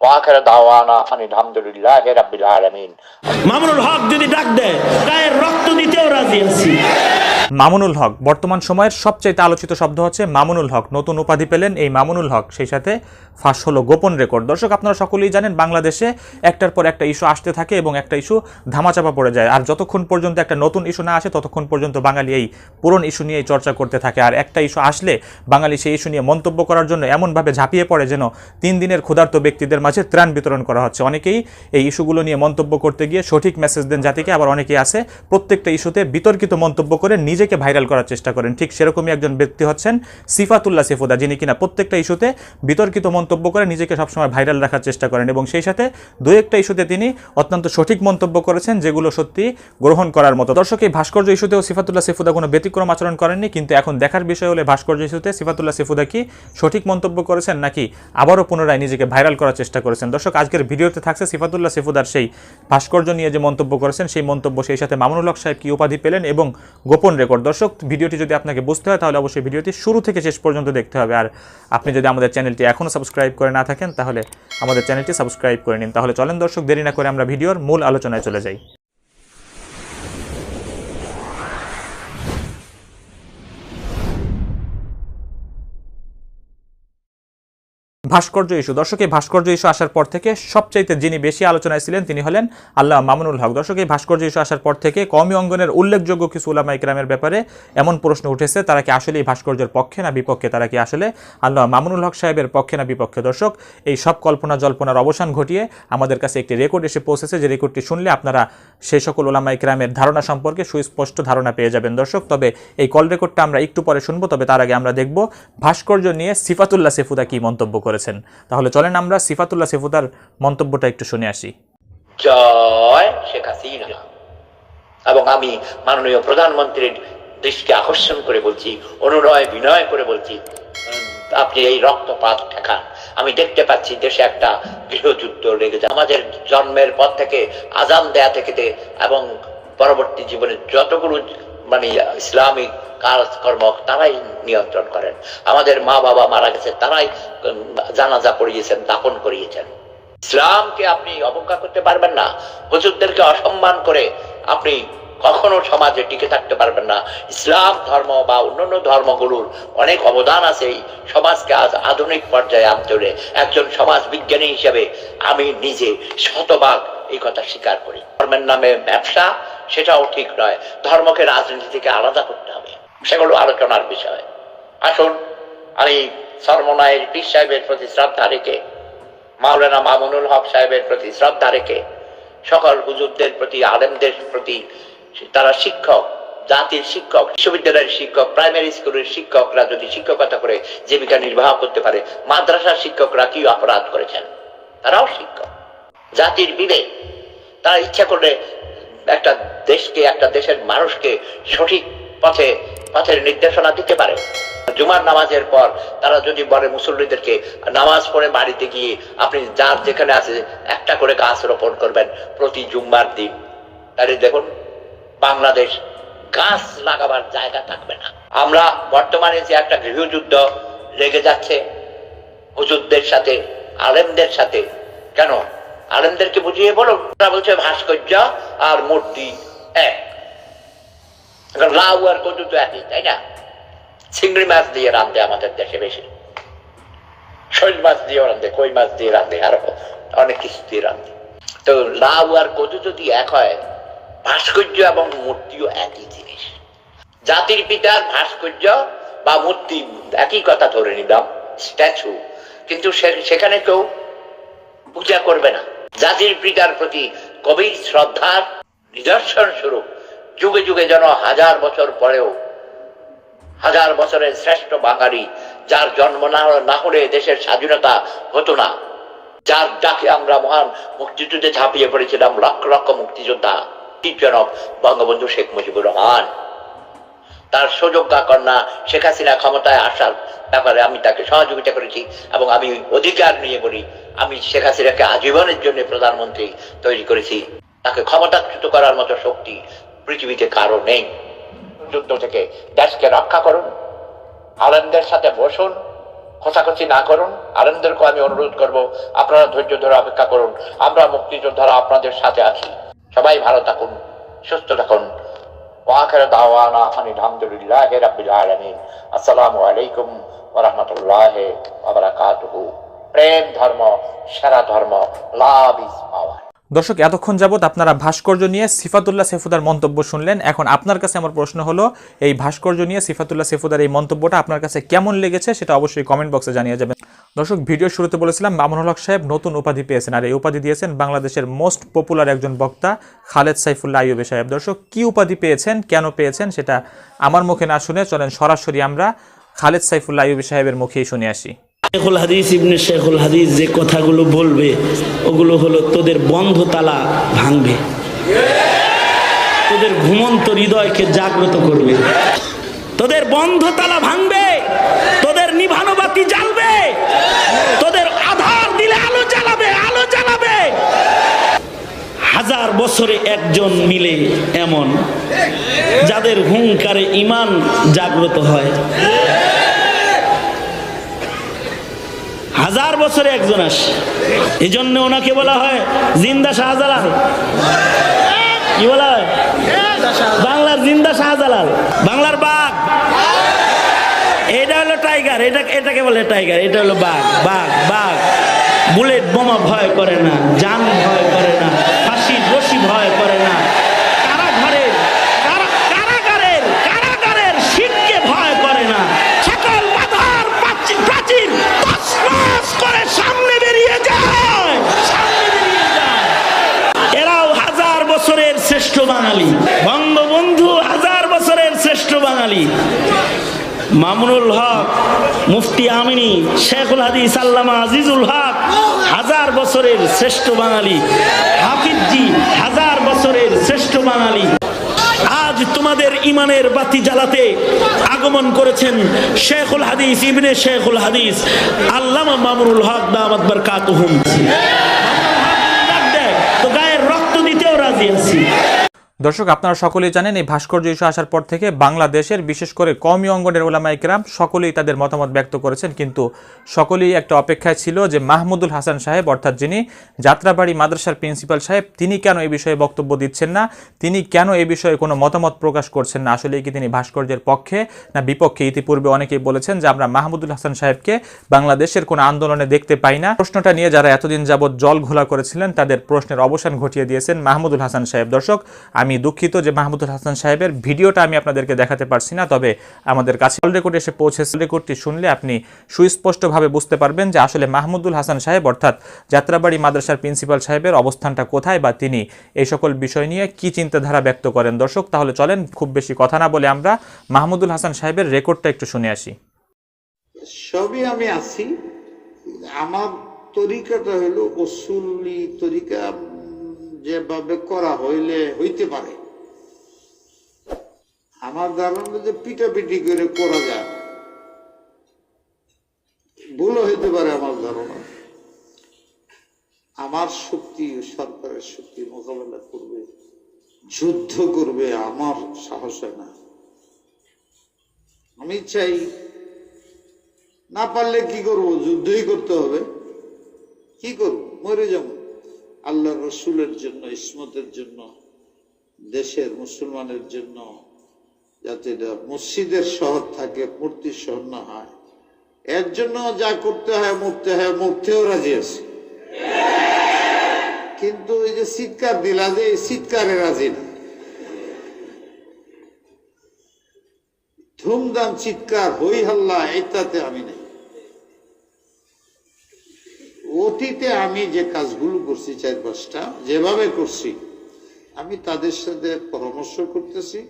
ওয়াখের দাওয়ানা আলহামদুলিল্লাহ রাব্বিল আলামিন মামুনুল হক যদি ডাক দেয়, গায়ের রক্ত দিতেও রাজি আছি। মামুনুল হক। বর্তমান সময়ের সবচাইতে আলোচিত শব্দ হচ্ছে মামুনুল হক। নতুন উপাধি পেলেন এই মামুনুল হক। সেই সাথে ফাঁস হলো গোপন রেকর্ড। দর্শক, আপনারা সকলেই জানেন বাংলাদেশে একটার পর একটা ইস্যু আসতে থাকে এবং একটা ইস্যু ধামাচাপা পড়ে যায়। আর যতক্ষণ পর্যন্ত একটা নতুন ইস্যু না আসে, ততক্ষণ পর্যন্ত বাঙালি এই পুরন ইস্যু নিয়েই চর্চা করতে থাকে। আর একটা ইস্যু আসলে বাঙালি সেই ইস্যু নিয়ে মন্তব্য করার জন্য এমনভাবে ঝাঁপিয়ে পড়ে যেন তিন দিনের ক্ষুধার্ত ব্যক্তিদের মাঝে ত্রাণ বিতরণ করা হচ্ছে। অনেকেই এই ইস্যুগুলো নিয়ে মন্তব্য করতে গিয়ে সঠিক মেসেজ দেন জাতিকে, আবার অনেকেই আছে প্রত্যেকটা ইস্যুতে বিতর্কিত মন্তব্য করে নিজেকে ভাইরাল করার চেষ্টা করেন। ঠিক সেরকমই একজন ব্যক্তি হচ্ছেন সিফাতুল্লাহ সেফুদা, যিনি কিনা প্রত্যেকটা ইস্যুতে বিতর্কিত মন্তব্য করে নিজেকে সবসময় ভাইরাল রাখার চেষ্টা করেন এবং সেই সাথে দু একটা ইস্যুতে তিনি অত্যন্ত সঠিক মন্তব্য করেছেন, যেগুলো সত্যি গ্রহণ করার মতো। দর্শক, এই ভাস্কর্য ইস্যুতেও সিফাতুল্লাহ সেফুদা কোনো ব্যতিক্রম আচরণ করেননি, কিন্তু এখন দেখার বিষয় হলে ভাস্কর্য ইস্যুতে সিফাতুল্লাহ সেফুদা কি সঠিক মন্তব্য করেছেন নাকি আবারও পুনরায় নিজেকে ভাইরাল করার চেষ্টা করেছেন। দর্শক, আজকের ভিডিওতে থাকছে সিফাতুল্লাহ সেফুদার সেই ভাস্কর্য নিয়ে যে মন্তব্য করেছেন, সেই মন্তব্য সেই সাথে মামুনুল হক সাহেব কি উপাধি পেলেন এবং গোপন রেকর্ড। দর্শক, ভিডিওটি যদি আপনাকে বুঝতে হয়, তাহলে অবশ্যই ভিডিওটি শুরু থেকে শেষ পর্যন্ত দেখতে হবে। আর আপনি যদি আমাদের চ্যানেলটি এখনও সাবস্ক্রাইব করে না থাকেন, তাহলে আমাদের চ্যানেলটি সাবস্ক্রাইব করে নিন। তাহলে চলেন দর্শক, দেরি না করে আমরা ভিডিওর মূল আলোচনায় চলে যাই। ভাস্কর্য ইস্যু। দর্শক, এই ভাস্কর্য ইস্যু আসার পর থেকে সবচাইতে যিনি বেশি আলোচনায় ছিলেন তিনি হলেন আল্লাহ মামুনুল হক। দর্শক, এই ভাস্কর্য ইস্যু আসার পর থেকে কমি অঙ্গনের উল্লেখযোগ্য কিছু উলামা ইকরামের ব্যাপারে এমন প্রশ্ন উঠেছে, তারা কি আসলে এই ভাস্কর্যের পক্ষে না বিপক্ষে? তারা কি আসলে আল্লাহ মামুনুল হক সাহেবের পক্ষে না বিপক্ষে? দর্শক, এই সব কল্পনা জল্পনার অবসান ঘটিয়ে আমাদের কাছে একটি রেকর্ড এসে পৌঁছেছে, যে রেকর্ডটি শুনলে আপনারা সেই সকল ওলামা ইকরামের ধারণা সম্পর্কে সুস্পষ্ট ধারণা পেয়ে যাবেন। দর্শক, তবে এই কল রেকর্ডটা আমরা একটু পরে শুনব, তবে তার আগে আমরা দেখব ভাস্কর্য নিয়ে সিফাতুল্লাহ সেফুদা কি মন্তব্য করেছেন তাহলে চলেন আমরা সিফাতুল্লাহ সেফুদার মন্তব্যটা একটু শুনে আসি। জয় শেখ হাসিনা। এবং আমি মাননীয় প্রধানমন্ত্রীর দৃষ্টি আকর্ষণ করে বলছি, অনুনয় বিনয় করে বলছি আপনি এই রক্তপাত ঠেকান। আমি দেখতে পাচ্ছি দেশে একটা গৃহযুদ্ধ লেগে যায় আমাদের জন্মের পর থেকে আজান দেয়া থেকে এবং পরবর্তী জীবনে যতগুলো মানে ইসলামিক কাজকর্ম তারাই নিয়ন্ত্রণ করেন। আমাদের মা বাবা মারা গেছে, তারাই জানাজা পড়িয়েছেন দাপন করিয়েছেন। ইসলামকে আপনি অবজ্ঞা করতে পারবেন না। হুজুরদেরকে অসম্মান করে আপনি কখনো সমাজে টিকে থাকতে পারবেন না। ইসলাম ধর্ম বা অন্যান্য ধর্মগুলোর অনেক অবদান আছে এই সমাজকে আজ আধুনিক পর্যায়ে আনতে হলে। একজন সমাজ বিজ্ঞানী হিসেবে আমি নিজে শতভাগ এই কথা স্বীকার করি। ধর্মের নামে ব্যবসা সেটাও ঠিক নয়। ধর্মকে রাজনীতি থেকে আলাদা করতে হবে। সেগুলো আলোচনার বিষয়। আসুন, আমি সর্বনায়ের পীর সাহেবের প্রতি শ্রদ্ধা রেখে, মাওলানা মামুনুল হক সাহেবের প্রতি শ্রদ্ধা রেখে, সকল হুজুরদের প্রতি, আলেমদের প্রতি, তারা শিক্ষক, জাতির শিক্ষক, বিশ্ববিদ্যালয়ের শিক্ষক, প্রাইমারি স্কুলের শিক্ষকরা যদি শিক্ষকতা করে জীবিকা নির্বাহ করতে পারে, মাদ্রাসার শিক্ষকরা কি অপরাধ করেছেন? তারাও শিক্ষক। জাতির বিবেক। তারা ইচ্ছা করলে একটা দেশকে, একটা দেশের মানুষকে সঠিক পথে, পথের নির্দেশনা দিতে পারে। জুমার নামাজের পর তারা যদি বলে মুসল্লিদেরকে, নামাজ পড়ে বাড়িতে গিয়ে আপনি যার যেখানে আছে একটা করে গাছ রোপণ করবেন প্রতি জুম্মার দিন। তাহলে দেখুন, বাংলাদেশ গাছ লাগাবার জায়গা থাকবে না। আমরা বর্তমানে যে একটা গৃহযুদ্ধ লেগে যাচ্ছে হুজুরদের সাথে, আলেমদের সাথে, কেন? আলেমদেরকে বুঝিয়ে বলো তারা বলছে ভাস্কর্য আর মূর্তি এক। লাউ আর কচু তো একই, তাই না? চিংড়ি মাছ দিয়ে রান্ধে আমাদের দেশে বেশি। শৈল মাছ দিয়ে রান্ধে কই মাছ দিয়ে রান্ধে আর অনেক কিছু দিয়ে রান্ধে তো লাউ আর কচু যদি এক হয়, ভাস্কর্য এবং মূর্তিও একই জিনিস। জাতির পিতার ভাস্কর্য বা মূর্তি একই কথা ধরে নিলাম, স্ট্যাচু। কিন্তু সেখানে কেউ পূজা করবে না। জাতির পিতার প্রতি গভীর শ্রদ্ধার নিদর্শন স্বরূপ যুগে যুগে যেন হাজার বছর পরেও, হাজার বছরের শ্রেষ্ঠ বাঙালি, যার জন্ম না না হলে দেশের স্বাধীনতা হতো না। যার ডাকে আমরা মহান মুক্তিযুদ্ধে ঝাঁপিয়ে পড়েছিলাম লক্ষ লক্ষ মুক্তিযোদ্ধা জনক বঙ্গবন্ধু শেখ মুজিবুর রহমান। তার সুযোগ্যা কন্যা শেখ হাসিনা ক্ষমতায় আসার ব্যাপারে আমি তাকে সহযোগিতা করেছি এবং আমি অধিকার নিয়ে বলি। আমি শেখ হাসিনাকে আজীবনের জন্য প্রধানমন্ত্রী তৈরি করেছি। তাকে ক্ষমতাচ্যুত করার মতো শক্তি পৃথিবীতে কারও নেই। যুদ্ধ থেকে দেশকে রক্ষা করুন। আনন্দের সাথে বসুন। খোঁচাখুচি না করুন। আনন্দেরকে আমি অনুরোধ করব, আপনারা ধৈর্য ধরে অপেক্ষা করুন। আমরা মুক্তিযোদ্ধারা আপনাদের সাথে আছি। সবাই ভালো থাকুন, সুস্থ থাকুন। ওয়াখের দাওয়ানা আলহামদুলিল্লাহ রাব্বিল আলামিন আসসালামু আলাইকুম ওয়া রাহমাতুল্লাহি ওয়া বারাকাতুহু প্রেম ধর্ম সেরা ধর্ম লাভ ইজ পাওয়ার দর্শক, এতক্ষণ যাবত আপনারা ভাস্কর্য নিয়ে সিফাতুল্লাহ সেফুদার মন্তব্য শুনলেন। এখন আপনার কাছে আমার প্রশ্ন হলো, এই ভাস্কর্য নিয়ে সিফাতুল্লাহ সেফুদার এই মন্তব্যটা আপনার কাছে কেমন লেগেছে সেটা অবশ্যই কমেন্ট বক্সে জানিয়ে যাবেন। দর্শক ভিডিও শুরুতে বলেছিলাম, মামুনুল হক সাহেব নতুন উপাধি পেয়েছেন আর এই উপাধি দিয়েছেন বাংলাদেশের মোস্ট পপুলার একজন বক্তা খালেদ সাইফুল্লাহ আইয়ুবে সাহেব। দর্শক, কি উপাধি পেয়েছেন, কেন পেয়েছেন সেটা আমার মুখে না শুনে চলেন সরাসরি আমরা খালেদ সাইফুল্লাহ আইয়ুবে সাহেবের মুখেই শুনে আসি। শেখুল হাদিস ইবনে শেখুল হাদিস যে কথাগুলো বলবে, ওগুলো হলো তোদের বন্ধ তালা ভাঙবে। তোদের ঘুমন্ত হৃদয়কে জাগ্রত করবে। তোদের বন্ধ তালা ভাঙবে, তোদের নিভানো বাতি জ্বালবে তোদের আধার দিলে আলো জ্বালাবে আলো জ্বালাবে হাজার বছরে একজন মিলে এমন, যাদের হুঙ্কারে ইমান জাগ্রত হয়। হাজার বছরে একজন আসে। এই জন্য ওনাকে বলা হয় জিন্দা শাহজালাল। কি বলা হয়? বাংলার জিন্দা শাহজালাল। বাংলার বাঘ। এটা হলো টাইগার, এটা এটাকে বলে টাইগার, এটা হলো বাঘ বাঘ বাঘ। বুলেট বোমা ভয় করে না জান ভয় করে না ফাঁসির রশি ভয় করে না কারাঘরের কারা- কারাগারের কারাগারের শিখকে ভয় করে না সকল বাধার প্রাচীর প্রাচীর তছনছ করে সামনে বেরিয়ে যায় সামনে বেরিয়ে যায় এরাও হাজার বছরের শ্রেষ্ঠ বাঙালি। বঙ্গবন্ধু হাজার বছরের শ্রেষ্ঠ বাঙালি। মামুনুল হক, মুফতি আমিনী, শেখুল হাদিস, আল্লামা আজিজুল হক হাজার বছরের শ্রেষ্ঠ বাঙালি। হাফিজি হাজার বছরের শ্রেষ্ঠ বাঙালি। আজ তোমাদের ইমানের বাতি জ্বালাতে আগমন করেছেন শেখুল হাদিস, ইবনে শেখুল হাদিস, আল্লামা মামুনুল হক দামাত বরকাতুহুম ডাক দেয়, তো গায়ের রক্ত দিতেও রাজি আছি দর্শক, আপনারা সকলেই জানেন এই ভাস্কর্য ইস্যু আসার পর থেকে বাংলাদেশের, বিশেষ করে কমি অঙ্গনের ওলামা ইকরাম সকলেই তাদের মতামত ব্যক্ত করেছেন। কিন্তু সকলেই একটা অপেক্ষায় ছিল যে মাহমুদুল হাসান সাহেব, অর্থাৎ যিনি যাত্রাবাড়ি মাদ্রাসার প্রিন্সিপাল সাহেব, তিনি কেন এই বিষয়ে বক্তব্য দিচ্ছেন না? তিনি কেন এই বিষয়ে কোনো মতামত প্রকাশ করছেন না? আসলে কি তিনি ভাস্কর্যের পক্ষে না বিপক্ষে? ইতিপূর্বে অনেকেই বলেছেন যে আমরা মাহমুদুল হাসান সাহেবকে বাংলাদেশের কোনো আন্দোলনে দেখতে পাই না। প্রশ্নটা নিয়ে যারা এতদিন যাবৎ জল ঘোলা করেছিলেন, তাদের প্রশ্নের অবসান ঘটিয়ে দিয়েছেন মাহমুদুল হাসান সাহেব। দর্শক, আমি দুঃখিত যে মাহমুদুল হাসান সাহেবের ভিডিওটা আমি আপনাদেরকে দেখাতে পারছি না, তবে আমাদের কাছে রেকর্ড এসে পৌঁছেছে। রেকর্ডটি শুনলে আপনি সুস্পষ্টভাবে বুঝতে পারবেন যে আসলে মাহমুদুল হাসান সাহেব, অর্থাৎ যাত্রাবাড়ি মাদ্রাসার প্রিন্সিপাল সাহেবের অবস্থানটা কোথায় বা তিনি এই সকল বিষয় নিয়ে কি চিন্তাধারা ব্যক্ত করেন? দর্শক, তাহলে চলেন খুব বেশি কথা না বলে আমরা মাহমুদুল হাসান সাহেবের রেকর্ডটা একটু শুনে আসি। সবই আমি আছি। আমার তরিকাটা হলো অসুলি তরিকা যেভাবে করা হইলে হইতে পারে। আমার ধারণা যে পিটাপিটি করে করা যায়। না। ভুলও হইতে পারে আমার ধারণা। আমার শক্তি, সরকারের শক্তি মোকাবেলা করবে, যুদ্ধ করবে, আমার সাহস না। আমি চাই, না পারলে কি করব? যুদ্ধই করতে হবে। কি করব? মরে যাব। আল্লাহ রসুলের জন্য, ইসমতের জন্য, দেশের মুসলমানের জন্য, যাতে মসজিদের শহর থাকে, মূর্তির শহর না হয়। এর জন্য যা করতে হয়, মরতে হয়, মরতেও রাজি আছে। কিন্তু এই যে চিৎকার দিলা যে চিৎকারে রাজি না। ধুমধাম চিৎকার, হই হাল্লা, এটাতে আমি নেই। অতীতে আমি যে কাজগুলো করছি চার পাঁচটা, যেভাবে করছি, আমি তাদের সাথে পরামর্শ করতেছি,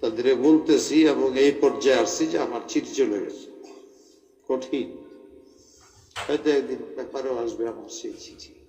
তাদের বলতেছি এবং এই পর্যায়ে আসছি যে আমার চিঠি চলে গেছে। কঠিন। হয়তো একদিন ব্যাপারেও আসবে আমার সেই চিঠি।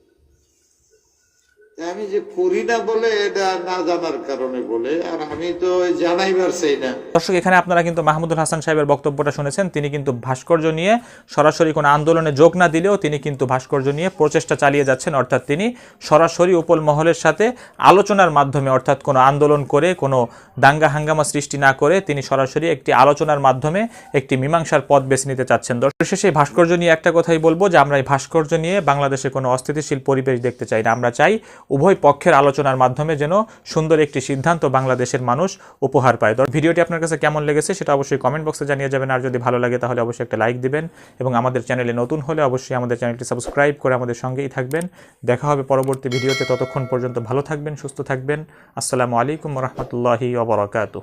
আমি যে করি না বলে এটা না জানার কারণে বলে, আর আমি তো জানাইবার চাই না। দর্শক, এখানে আপনারা কিন্তু মাহমুদুল হাসান সাহেবের বক্তব্যটা শুনেছেন। তিনি কিন্তু ভাস্কর্য নিয়ে সরাসরি কোনো আন্দোলনে যোগ না দিলেও তিনি কিন্তু ভাস্কর্য নিয়ে প্রচেষ্টা চালিয়ে যাচ্ছেন। অর্থাৎ তিনি সরাসরি উপল মহলের সাথে আলোচনার মাধ্যমে, অর্থাৎ কোনো আন্দোলন করে, কোনো দাঙ্গা হাঙ্গামা সৃষ্টি না করে তিনি সরাসরি একটি আলোচনার মাধ্যমে একটি মীমাংসার পথ বেছে নিতে চাচ্ছেন। দর্শক, শেষে ভাস্কর্য নিয়ে একটা কথাই বলব যে, আমরা এই ভাস্কর্য নিয়ে বাংলাদেশে কোনো অস্থিতিশীল পরিবেশ দেখতে চাই না। আমরা চাই উভয় পক্ষের আলোচনার মাধ্যমে যেন সুন্দর একটি সিদ্ধান্ত বাংলাদেশের মানুষ উপহার পায়। ভিডিওটি আপনার কাছে কেমন লেগেছে সেটা অবশ্যই কমেন্ট বক্সে জানিয়ে যাবেন, আর যদি ভালো লাগে তাহলে অবশ্যই একটা লাইক দিবেন এবং আমাদের চ্যানেলে নতুন হলে অবশ্যই আমাদের চ্যানেলটি সাবস্ক্রাইব করে আমাদের সঙ্গেই থাকবেন। দেখা হবে পরবর্তী ভিডিওতে, ততক্ষণ পর্যন্ত ভালো থাকবেন, সুস্থ থাকবেন। আসসালামু আলাইকুম রহমতুল্লাহি ওবরাকাতু